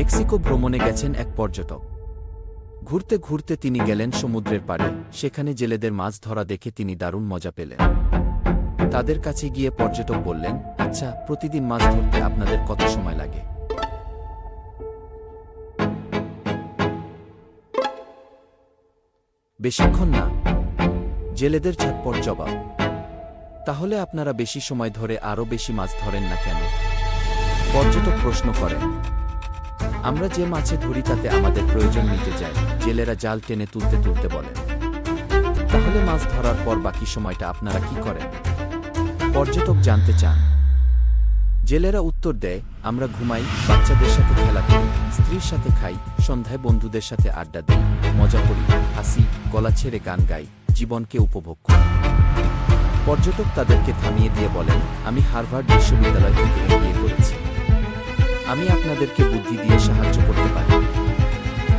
Mexico ভ্রমণে গেছেন এক পর্যটক। ঘুরতে ঘুরতে তিনি গেলেন সমুদ্রের পাড়ে, সেখানে জেলেদের মাছ ধরা দেখে তিনি দারুণ মজা পেলেন। তাদের কাছে গিয়ে পর্যটক বললেন আচ্ছা প্রতিদিন মাছ ধরতে আপনাদের কত সময় লাগে? বেশিক্ষণ না। জেলেদের ছটপট জবাব। তাহলে আপনারা বেশি সময় ধরে আরও বেশি মাছ ধরেন না কেন? পর্যটক প্রশ্ন করেন। আমরা যে মাছে ধরি তাতে আমাদের প্রয়োজন মিটে যায়, জেলেরা জাল টেনে তুলতে তুলতে বলেন তাহলে মাছ ধরার পর বাকি সময়টা আপনারা কি করেন? পর্যটক জানতে চান। জেলেরা উত্তর দেয়, আমরা ঘুমাই, বাচ্চাদের সাথে খেলা করি, স্ত্রীর সাথে খাই, সন্ধ্যায় বন্ধুদের সাথে আড্ডা দিই, মজা করি, হাসি, গলা ছেড়ে গান গাই, জীবনকে উপভোগ করি। পর্যটক তাদেরকে থামিয়ে দিয়ে বলেন, আমি হার্ভার্ড বিশ্ববিদ্যালয় থেকে এমবিএ করেছি। আমি আপনাদেরকে বুদ্ধি দিয়ে সাহায্য করতে পারি।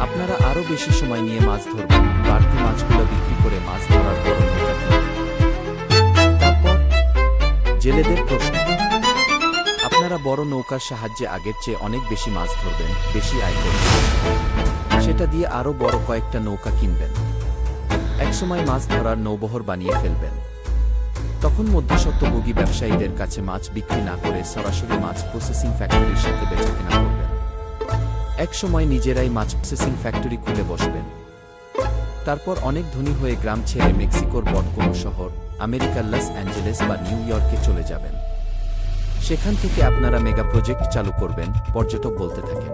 আপনারা আরও বেশি সময় নিয়ে মাছ ধরবেন, বাড়তি মাছগুলো বিক্রি করে মাছ ধরার। তারপর জেলেদের প্রশ্ন, আপনারা বড় নৌকার সাহায্যে আগের চেয়ে অনেক বেশি মাছ ধরবেন, বেশি আয় করবেন। সেটা দিয়ে আরও বড় কয়েকটা নৌকা কিনবেন। একসময় মাছ ধরার নৌবহর বানিয়ে ফেলবেন। তখন মধ্যস্বত্বভোগী ব্যবসায়ীদের কাছে মাছ বিক্রি না করে সরাসরি মাছ প্রসেসিং ফ্যাক্টরির সাথে বেচাকেনা করবেন। এক সময় নিজেরাই মাছ প্রসেসিং ফ্যাক্টরি খুলে বসবেন। তারপর অনেক ধনী হয়ে গ্রাম ছেড়ে মেক্সিকোর বট কোনো শহর, আমেরিকার লস অ্যাঞ্জেলেস বা নিউ ইয়র্কে চলে যাবেন। সেখান থেকে আপনারা মেগা প্রজেক্ট চালু করবেন, পর্যটক বলতে থাকেন।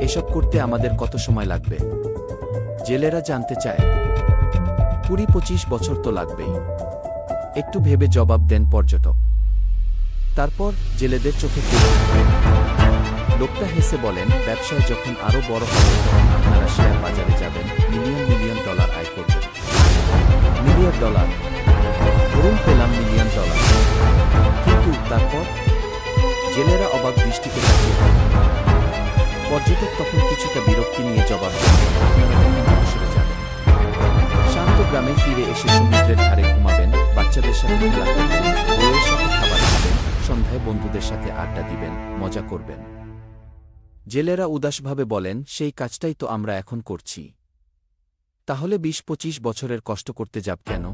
এসব করতে আমাদের কত সময় লাগবে? জেলেরা জানতে চায়। কুড়ি পঁচিশ বছর তো লাগবেই। একটু ভেবে জবাব দেন পর্যটক। তারপর জেলেদের চোখে লোকটা হেসে বলেন, ব্যবসায় যখন আরও বড় হবে আপনারা শেয়ার বাজারে যাবেন। মিলিয়ন মিলিয়ন ডলার আয় করবেন মিলিয়ন ডলার। ধরুন পেলাম মিলিয়ন ডলার। কিন্তু তারপর জেলেরা অবাক দৃষ্টিতে তাকিয়ে পর্যটক তখন কিছুটা বিরক্তি নিয়ে জবাব দেন, আপনারা শান্ত গ্রামে ফিরে এসে সমুদ্রের ধারে ঘুমাবেন বাচ্চাদের সাথে খেলা করবেন সাথে খাবার খাবেন, সন্ধ্যায় বন্ধুদের সাথে আড্ডা দিবেন, মজা করবেন। জেলেরা উদাসভাবে বলেন, সেই কাজটাই তো আমরা এখন করছি। তাহলে বিশ পঁচিশ বছরের কষ্ট করতে যাব কেন?